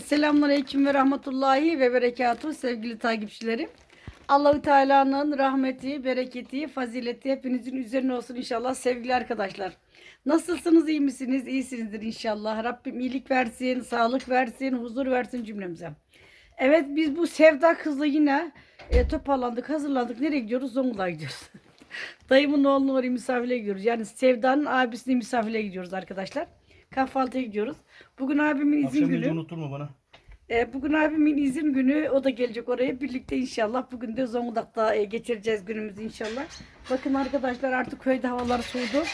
Selamünaleyküm ve rahmetullahi ve berekatuhu sevgili takipçilerim. Allahü Teala'nın rahmeti, bereketi, fazileti hepinizin üzerine olsun inşallah sevgili arkadaşlar. Nasılsınız, iyi misiniz? İyisinizdir inşallah. Rabbim iyilik versin, sağlık versin, huzur versin cümlemize. Evet biz bu sevda kızla yine e, toparlandık, hazırlandık. Nereye gidiyoruz? Zonguldak'a gidiyoruz. Dayımın oğlunu oraya misafire gidiyoruz. Yani Sevda'nın abisini misafire gidiyoruz arkadaşlar. Kahvaltıya gidiyoruz. Bugün abimin izin Akşam günü. yiyince unutturma bana. E, bugün abimin izin günü. O da gelecek oraya. Birlikte inşallah. Bugün de Zonguldak'ta e, geçireceğiz günümüzü inşallah. Bakın arkadaşlar artık köyde havalar soğudu.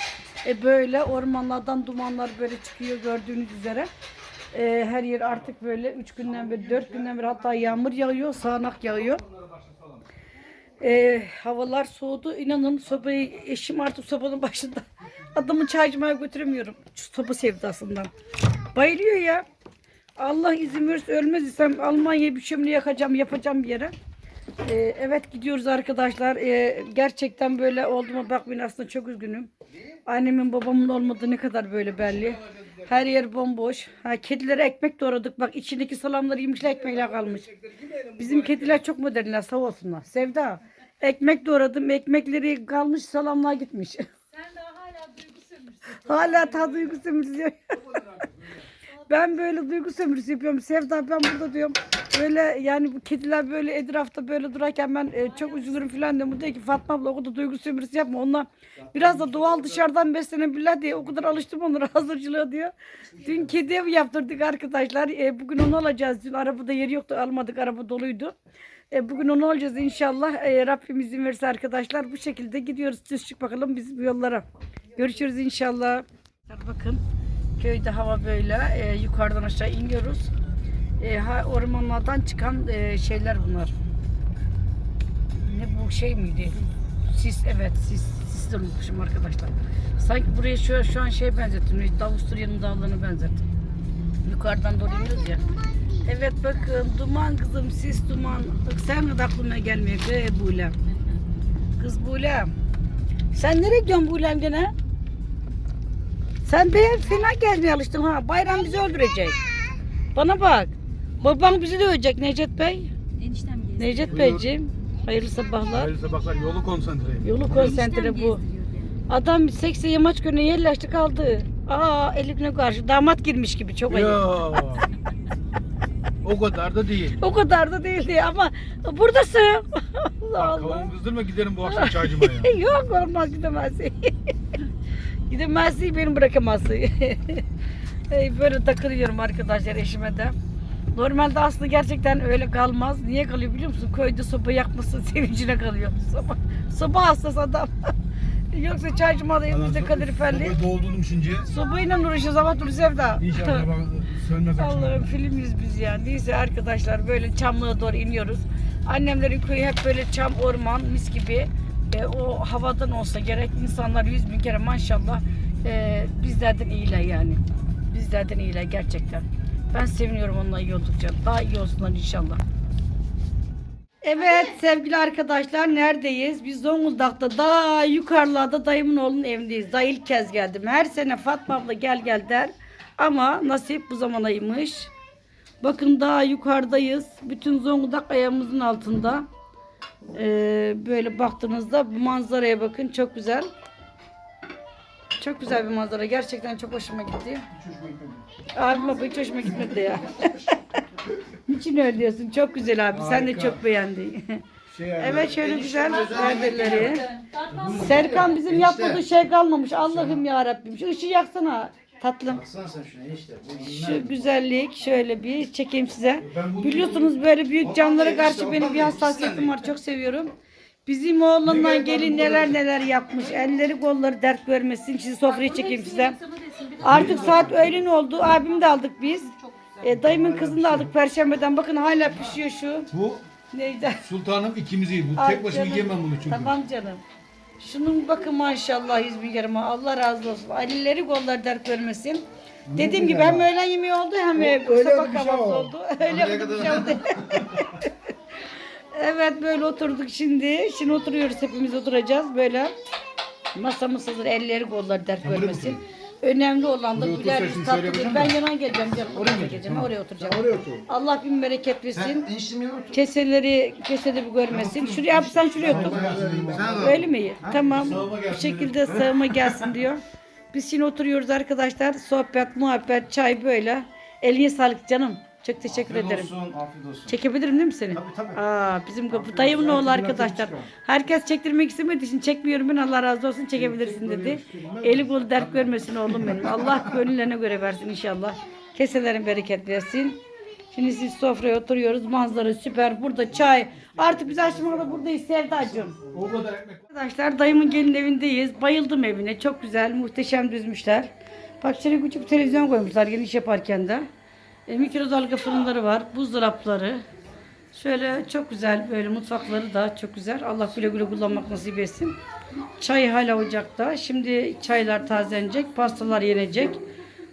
E, böyle ormanlardan dumanlar böyle çıkıyor gördüğünüz üzere. E, her yer artık böyle 3 günden beri 4 günden beri hatta yağmur yağıyor. Sağanak yağıyor. E, havalar soğudu. İnanın sobayı eşim artık sobanın başında. Adamı çaycımaya götüremiyorum. Şu soba sevdasından. Bayılıyor ya. Allah izin verirse ölmez isem Almanya'ya bir şömine yakacağım, yapacağım bir yere. Ee, evet gidiyoruz arkadaşlar. Ee, gerçekten böyle olduğuma bakmayın aslında çok üzgünüm. Annemin babamın olmadığı ne kadar böyle belli. Her yer bomboş. Ha, kedilere ekmek doğradık. Bak içindeki salamları yemişler ekmekler kalmış. Bizim kediler çok modernler sağ olsunlar. Sevda. Ekmek doğradım. Ekmekleri kalmış salamlar gitmiş. Sen daha hala duygu sömürsün. Hala ta duygu sömürüsü ben böyle duygu sömürüsü yapıyorum. Sevda ben burada diyorum. Böyle yani bu kediler böyle etrafta böyle durarken ben e, çok üzülürüm falan diyorum. Bu diyor ki Fatma abla o kadar duygu sömürüsü yapma. Onlar biraz da doğal dışarıdan beslenebilirler diye o kadar alıştım onlara hazırcılığa diyor. Dün kedi ev yaptırdık arkadaşlar. E, bugün onu alacağız. Dün arabada yeri yoktu almadık. Araba doluydu. E, bugün onu alacağız inşallah. E, Rabbim izin verirse arkadaşlar bu şekilde gidiyoruz. Düz çık bakalım biz bu yollara. Görüşürüz inşallah. Bakın köyde hava böyle. E, yukarıdan aşağı iniyoruz. E, ha, ormanlardan çıkan e, şeyler bunlar. Ne bu şey miydi? Sis evet sis. Sis de unutmuşum arkadaşlar. Sanki buraya şu, şu an şey benzettim. Avusturya'nın dağlarını benzettim. Yukarıdan doğru iniyoruz ya. Evet bakın duman kızım sis duman. Bak sen de aklıma gelmiyor be Bule. Kız Bule. Sen nereye gidiyorsun Bule'm gene? Sen be fena gelmeye alıştın ha. Bayram bizi öldürecek. Bana bak. Babam bizi dövecek Necdet Bey. Eniştem gezdi. Necdet Buyur. Beyciğim. Hayırlı sabahlar. Hayırlı sabahlar yolu konsantre. Yolu konsantre bu. gezdiriyor. Adam 80 yamaç günü yerleşti kaldı. Aa eline karşı damat girmiş gibi çok ayıp. Ya. o kadar da değil. O kadar da değildi ama buradasın. Allah Bak Allah. kafamı kızdırma giderim bu akşam çaycımaya. Yok olmaz gidemezsin. gidemezsin beni bırakamazsın. Ey, Böyle takılıyorum arkadaşlar eşime de. Normalde aslında gerçekten öyle kalmaz. Niye kalıyor biliyor musun? Köyde soba yakması sevincine kalıyor. Soba, soba hastası adam. Yoksa çaycıma da evimizde kaloriferli. Sobayı doldurdum şimdi. Sobayla uğraşıyoruz ama dur Sevda. İnşallah sönmez. Allah'ım filmiz biz ya. Neyse arkadaşlar böyle Çamlı'ya doğru iniyoruz. Annemlerin köyü hep böyle çam, orman, mis gibi. E, o havadan olsa gerek insanlar yüz bin kere maşallah e, bizlerden iyiler yani. Bizlerden iyiler gerçekten. Ben seviniyorum onunla iyi oldukça. Daha iyi olsunlar inşallah. Evet sevgili arkadaşlar neredeyiz? Biz Zonguldak'ta daha yukarılarda dayımın oğlunun evindeyiz. Daha ilk kez geldim. Her sene Fatma abla gel gel der. Ama nasip bu zamanaymış. Bakın daha yukarıdayız. Bütün Zonguldak ayağımızın altında. Ee, böyle baktığınızda bu manzaraya bakın. Çok güzel. Çok güzel bir manzara. Gerçekten çok hoşuma gitti. Abim baba hiç hoşuma gitmedi ya. Niçin öyle diyorsun? Çok güzel abi. Sen de Harika. çok beğendin. Şey yani, evet şöyle güzel perdeleri. Tatlı Serkan bizim yapmadığı şey kalmamış. Allah'ım ya Rabbim. Şu ışığı yaksana tatlım. Baksana sen şuna işte. Bu Şu güzellik şöyle bir çekeyim size. Biliyorsunuz böyle büyük camlara karşı benim bir hassasiyetim var. Çok seviyorum. Bizim oğlanla gelin neler neler yapmış. Elleri kolları dert görmesin. Sizi sofraya çekeyim size. Artık saat öğlen oldu. Abimi de aldık biz. E, dayımın kızını da aldık perşembeden. Bakın hala pişiyor şu. Bu Neyden? sultanım ikimiz iyi. Bu Ay tek başıma canım. yiyemem bunu çünkü. Tamam canım. Şunun bakın maşallah yüz bin kere ma- Allah razı olsun. Alileri kolları dert görmesin. Dediğim gibi hem öğlen yemeği oldu hem sabah bir şey kahvaltı oldu. Öyle bir şey oldu. evet böyle oturduk şimdi. Şimdi oturuyoruz hepimiz oturacağız böyle. Masamız hazır elleri kolları dert mu Önemli olan da Buraya güler otursa yüz şimdi tatlı söyleyebilir değil. Ben yana geleceğim canım. Oraya geleceğim. Ben oraya oturacağım. Oraya otur. Allah bin bereket versin. Sen otur. Keseleri kesede bir görmesin. Şuraya abi sen şuraya otur. Sen de Öyle mi? Tamam. Bu şekilde sağıma gelsin diyor. Biz şimdi oturuyoruz arkadaşlar. Sohbet, muhabbet, çay böyle. Eline sağlık canım. Çok teşekkür Afiyet ederim. olsun, afiyet olsun. Çekebilirim değil mi seni? Tabii, tabii. Aa, bizim bu dayımın oğlu arkadaşlar. Herkes çektirmek istemediği için çekmiyorum ben Allah razı olsun çekebilirsin dedi. Eli kolu dert görmesin oğlum benim. Allah gönüllerine göre versin inşallah. Keselerin bereket versin. Şimdi siz sofraya oturuyoruz. Manzara süper. Burada çay. Artık biz kadar buradayız Sevdacığım. O kadar ekmek. Arkadaşlar dayımın gelin evindeyiz. Bayıldım evine. Çok güzel, muhteşem düzmüşler. Bak şöyle küçük televizyon koymuşlar yeni iş yaparken de. E, mikrodalga fırınları var, buzdolapları. Şöyle çok güzel böyle mutfakları da çok güzel. Allah güle güle kullanmak nasip etsin. Çay hala ocakta. Şimdi çaylar tazelenecek, pastalar yenecek.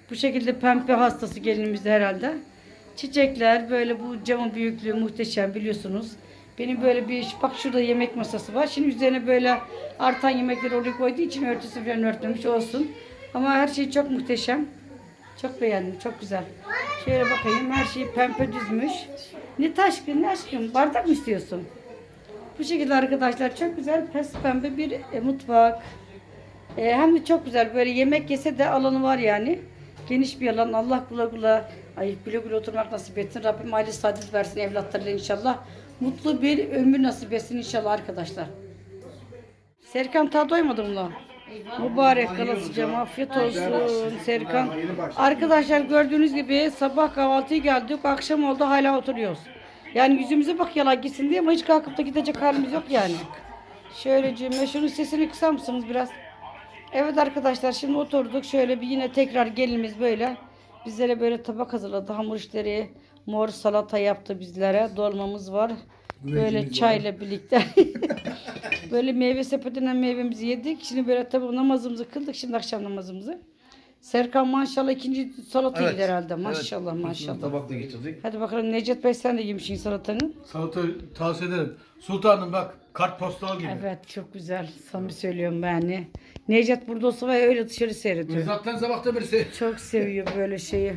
Bu şekilde pembe hastası gelinimizde herhalde. Çiçekler böyle bu camın büyüklüğü muhteşem biliyorsunuz. Benim böyle bir bak şurada yemek masası var. Şimdi üzerine böyle artan yemekleri oraya koyduğu için örtüsü falan örtmemiş olsun. Ama her şey çok muhteşem. Çok beğendim. Çok güzel. Şöyle bakayım. Her şey pembe düzmüş. Ne taşkın ne aşkım. Bardak mı istiyorsun? Bu şekilde arkadaşlar çok güzel pes pembe bir e, mutfak. E, hem de çok güzel böyle yemek yese de alanı var yani. Geniş bir alan. Allah kula kula ay güle güle oturmak nasip etsin. Rabbim aile saadet versin evlatlarıyla inşallah. Mutlu bir ömür nasip etsin inşallah arkadaşlar. Serkan ta doymadım mı lan? Mübarek kalasıcam afiyet olsun Serkan. Arkadaşlar gördüğünüz gibi sabah kahvaltıya geldik akşam oldu hala oturuyoruz. Yani yüzümüze bak yalan gitsin diye ama hiç kalkıp da gidecek halimiz yok yani. Şöyle cimre şunun sesini kısar mısınız biraz? Evet arkadaşlar şimdi oturduk şöyle bir yine tekrar gelinimiz böyle bizlere böyle tabak hazırladı hamur işleri mor salata yaptı bizlere dolmamız var böyle çayla birlikte. Böyle meyve sepetinden meyvemizi yedik. Şimdi böyle tabi namazımızı kıldık şimdi akşam namazımızı. Serkan maşallah ikinci salatayı yedi herhalde. Maşallah maşallah. Tabak da getirdik. hadi bakalım Necdet Bey sen de yemişsin salatanı. Salata tavsiye ederim. Sultanım bak kartpostal gibi. evet çok güzel. Samimi söylüyorum ben yani Necdet burada olsa var ya öyle dışarı seyrediyor Zaten sabahta beri se- Çok seviyor böyle şeyi.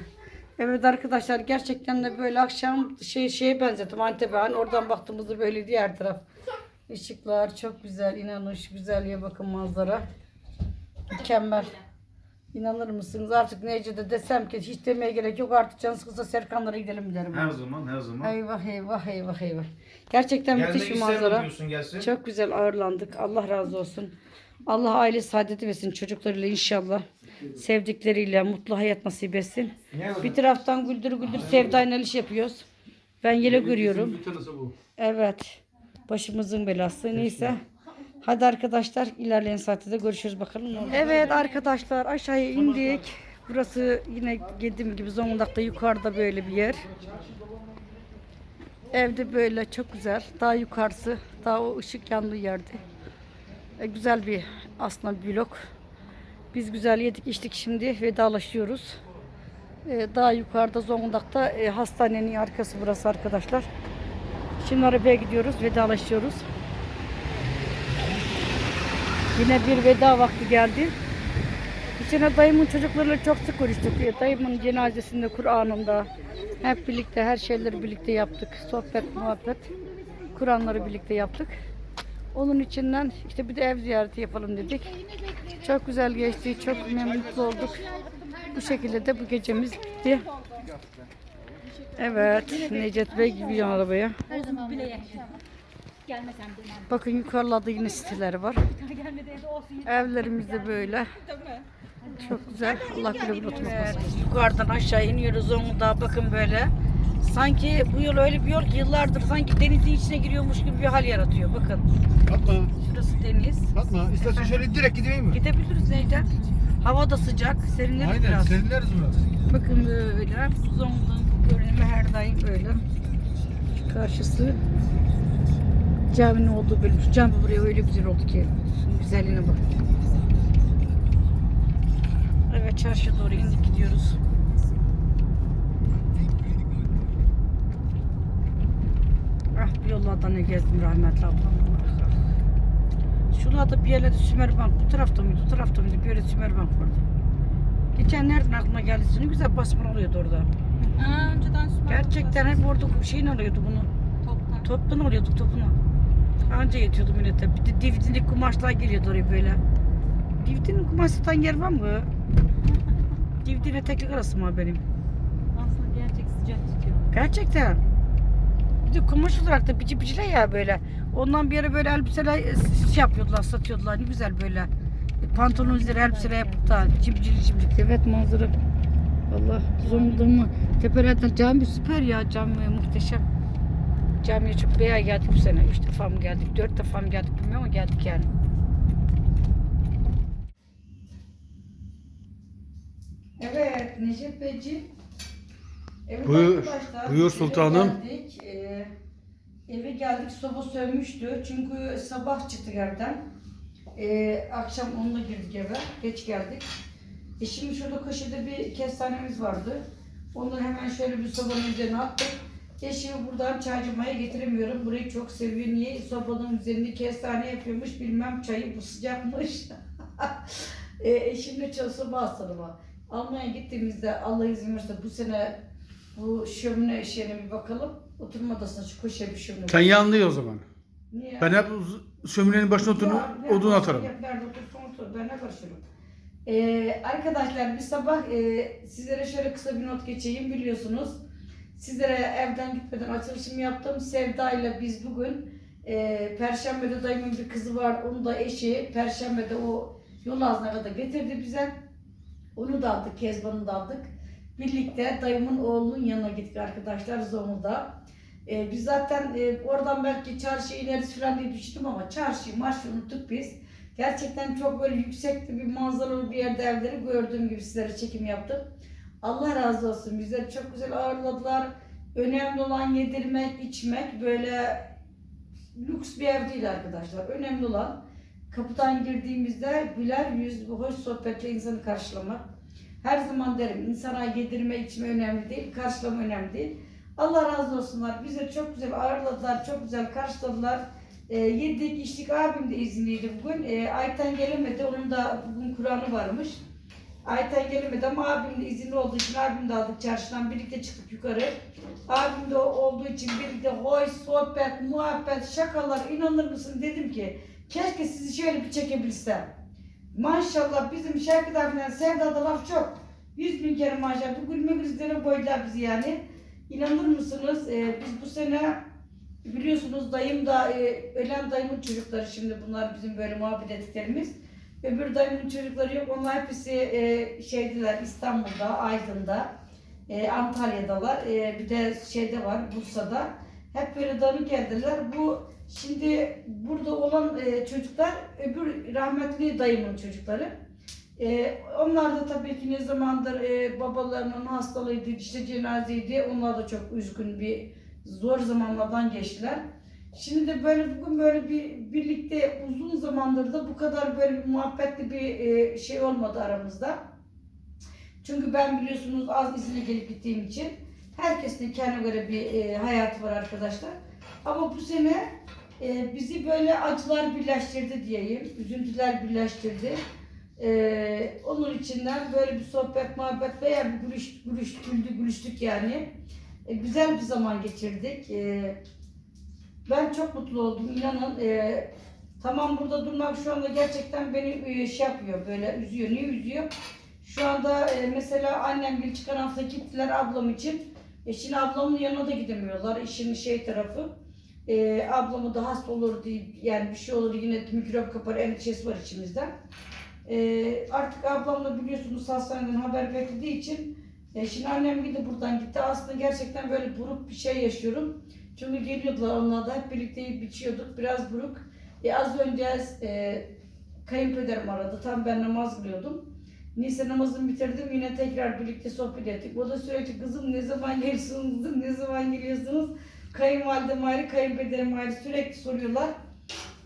Evet arkadaşlar gerçekten de böyle akşam şey şeye benzettim Antep'e. Hani oradan baktığımızda böyle diğer taraf. Işıklar çok güzel. inanın şu güzelliğe bakın manzara. Mükemmel. İnanır mısınız artık Necdet'e desem ki hiç demeye gerek yok artık canı sıkılsa Serkanlara gidelim derim. Her zaman, her zaman. Eyvah eyvah eyvah eyvah. Gerçekten Gelmek müthiş bir manzara. gelsin. Çok güzel ağırlandık. Allah razı olsun. Allah aile saadeti versin çocuklarıyla inşallah. Sevdikleriyle mutlu hayat nasip etsin. Bir taraftan güldür güldür sevdayla iş yapıyoruz. Ben yine görüyorum. Bir tanesi bu. Evet. Başımızın belası. Neyse. Hadi arkadaşlar ilerleyen saatte de görüşürüz bakalım. ne olacak. Evet arkadaşlar aşağıya indik. Burası yine dediğim gibi Zonguldak'ta yukarıda böyle bir yer. Evde böyle çok güzel. Daha yukarısı, daha o ışık yandığı yerde. E, güzel bir aslında bir blok. Biz güzel yedik içtik şimdi vedalaşıyoruz. E, daha yukarıda Zonguldak'ta e, hastanenin arkası burası arkadaşlar. Şimdi arabaya gidiyoruz, vedalaşıyoruz. Yine bir veda vakti geldi. Sene dayımın çocuklarıyla çok sık görüştük. E, Dayımın cenazesinde, Kur'an'ında hep birlikte her şeyleri birlikte yaptık. Sohbet, muhabbet. Kur'anları birlikte yaptık. Onun içinden işte bir de ev ziyareti yapalım dedik. Çok güzel geçti, çok memnun olduk. Bu şekilde de bu gecemiz bitti. Evet, Necdet Bey arabaya. Bile Gelmesem demem. Bakın yukarılarda yine siteler var. Evlerimiz de böyle. Çok güzel. Allah güle oturmak evet, Yukarıdan aşağı iniyoruz Zonguldak'a bakın böyle. Sanki bu yol öyle bir yol ki yıllardır sanki denizin içine giriyormuş gibi bir hal yaratıyor. Bakın Fatma, şurası deniz. Fatma istersen şöyle direkt gideyim mi? Gidebiliriz Necdet. Hava da sıcak. Serinleriz Aynen biraz. serinleriz biraz. Bakın böyle. Zonguldak'ın görünümü her daim böyle. Karşısı caminin olduğu bölüm. Şu cami buraya öyle güzel oldu ki. Şunun güzelliğine bak. Evet çarşıya doğru indik gidiyoruz. Ah bu yollardan ne gezdim rahmetli ablam. Şurada bir yerlerde Sümerbank. Bu tarafta mıydı? Bu tarafta mıydı? Bir yerde Sümerbank vardı. Geçen nereden aklıma geldi? Ne güzel basma oluyordu orada. Aa, önceden süper. Gerçekten hep orada şeyin oluyordu bunu. Toptan. Toptan alıyorduk topunu. Anca yetiyordu millete. Bir de divdinli kumaşlar geliyordu oraya böyle. Divdinin kumaş satan yer var mı? Divdin eteklik arası mı benim? Aslında gerçek sıcak tutuyor. Gerçekten. Bir de kumaş olarak da bici bicile ya böyle. Ondan bir ara böyle elbiseler e, şey yapıyordular, satıyordular. Ne güzel böyle. Pantolon üzeri elbiseler yapıp da cimcili cimcili. Evet manzara. Allah Zonguldak'ın tepelerden cami süper ya cami muhteşem. Camiye çok bayağı geldik bu sene. Üç defa mı geldik, dört defa mı geldik bilmiyorum ama geldik yani. Evet Necip Beyciğim. Evet Buyur- arkadaşlar, buyur eve sultanım. Geldik. Ee, eve geldik soba sönmüştü. Çünkü sabah çıktık evden. Ee, akşam onunla girdik eve. Geç geldik. E şimdi şurada köşede bir kestanemiz vardı. Onu hemen şöyle bir sobanın üzerine attık. Eşimi buradan çaycımaya getiremiyorum. Burayı çok seviyor. Niye? Sobanın üzerinde kestane yapıyormuş. Bilmem çayı bu sıcakmış. e, eşimle çalışma hastalığı Almanya gittiğimizde Allah izin verirse bu sene bu şömine işine bir bakalım. Oturma odasına şu köşeye bir şömine. Sen yanlıyor o zaman. Niye? Ben hep şöminenin başına oturup Ya, ne odun yaparsın, atarım. yap, Nerede otursun otur. Ben ne karışırım. Ee, arkadaşlar bir sabah e, sizlere şöyle kısa bir not geçeyim biliyorsunuz. Sizlere evden gitmeden açılışımı yaptım. Sevda ile biz bugün e, Perşembe'de dayımın bir kızı var. Onun da eşi Perşembe'de o yol ağzına kadar getirdi bize. Onu da aldık, Kezban'ı da aldık. Birlikte dayımın oğlunun yanına gittik arkadaşlar Zonguldak'a. Ee, biz zaten e, oradan belki çarşıya ineriz falan diye düşündüm ama çarşıyı marşı unuttuk biz. Gerçekten çok böyle yüksekli bir manzaralı bir yerde evleri gördüğüm gibi sizlere çekim yaptım. Allah razı olsun bizleri çok güzel ağırladılar. Önemli olan yedirmek, içmek böyle lüks bir ev değil arkadaşlar. Önemli olan kapıdan girdiğimizde güler yüz, hoş sohbetle insanı karşılamak. Her zaman derim insana yedirme, içme önemli değil, karşılama önemli değil. Allah razı olsunlar. Bizi çok güzel ağırladılar, çok güzel karşıladılar. E, yedik, içtik. Abim de izinliydi bugün. E, Ayten gelemedi. Onun da bugün Kur'an'ı varmış. Ayten gelemedi ama abim de izinli olduğu için abim de aldık çarşıdan. Birlikte çıktık yukarı. Abim de olduğu için birlikte hoş, sohbet, muhabbet, şakalar inanır mısın dedim ki keşke sizi şöyle bir çekebilsem. Maşallah bizim Şevket abiden Sevda'da laf çok. Yüz bin kere maşallah. Bu gülme krizlere koydular bizi yani. İnanır mısınız? Ee, biz bu sene biliyorsunuz dayım da e, ölen dayımın çocukları şimdi bunlar bizim böyle muhabbet ettiklerimiz. Öbür dayımın çocukları yok. Onlar hepsi e, şeydiler İstanbul'da, Aydın'da, e, Antalya'dalar. E, bir de şeyde var Bursa'da. Hep böyle dağınık geldiler. Bu şimdi burada olan e, çocuklar öbür rahmetli dayımın çocukları. E, onlar da tabii ki ne zamandır e, babalarının hastalığıydı, işte cenazeydi. Onlar da çok üzgün bir zor zamanlardan geçtiler. Şimdi de böyle bugün böyle bir birlikte uzun zamandır da bu kadar böyle bir muhabbetli bir e, şey olmadı aramızda. Çünkü ben biliyorsunuz az izine gelip gittiğim için herkesin kendine göre bir e, hayatı var arkadaşlar. Ama bu sene e, bizi böyle acılar birleştirdi diyeyim, üzüntüler birleştirdi. E, onun içinden böyle bir sohbet, muhabbet veya bir gülüş, gülüş, güldü, gülüştük yani. E, güzel bir zaman geçirdik. E, ben çok mutlu oldum inanın. E, tamam burada durmak şu anda gerçekten beni e, şey yapıyor böyle üzüyor. Niye üzüyor? Şu anda e, mesela annem bir çıkan hafta gittiler ablam için. E şimdi ablamın yanına da gidemiyorlar. İşin şey tarafı. E, ablamı da hasta olur diye yani bir şey olur yine mikrop kapar endişesi var içimizde. E, artık ablam da biliyorsunuz hastaneden haber beklediği için e, şimdi annem gidi buradan gitti. Aslında gerçekten böyle buruk bir şey yaşıyorum. Çünkü geliyordular onlar da hep birlikte yiyip içiyorduk. Biraz buruk. E, az önce e, kayınpederim aradı. Tam ben namaz kılıyordum. Neyse namazımı bitirdim. Yine tekrar birlikte sohbet ettik. O da sürekli kızım ne zaman geliyorsunuz, ne zaman geliyorsunuz? Kayınvalidem ayrı, kayınpederim ayrı sürekli soruyorlar.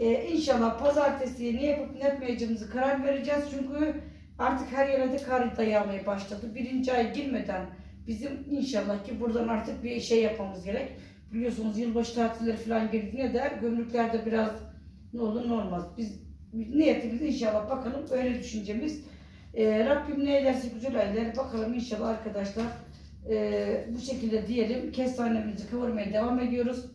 Ee, inşallah pazartesi ne yapıp ne yapmayacağımızı karar vereceğiz. Çünkü artık her yere de kar da yağmaya başladı. Birinci ay girmeden bizim inşallah ki buradan artık bir şey yapmamız gerek. Biliyorsunuz yılbaşı tatilleri falan girdiğinde de gümrüklerde biraz ne olur ne olmaz. Biz niyetimiz inşallah bakalım öyle düşüncemiz. E, Rabbim ne ederse güzel eder. Bakalım inşallah arkadaşlar. E, bu şekilde diyelim. Kestanemizi kavurmaya devam ediyoruz.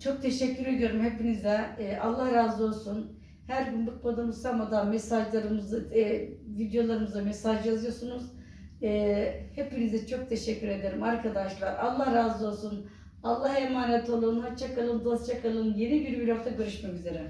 Çok teşekkür ediyorum hepinize. E, Allah razı olsun. Her gün bıkmadan usanmadan mesajlarımızı, e, videolarımıza mesaj yazıyorsunuz. E, hepinize çok teşekkür ederim arkadaşlar. Allah razı olsun. Allah'a emanet olun. Hoşça kalın, dostça kalın. Yeni bir vlogda görüşmek üzere.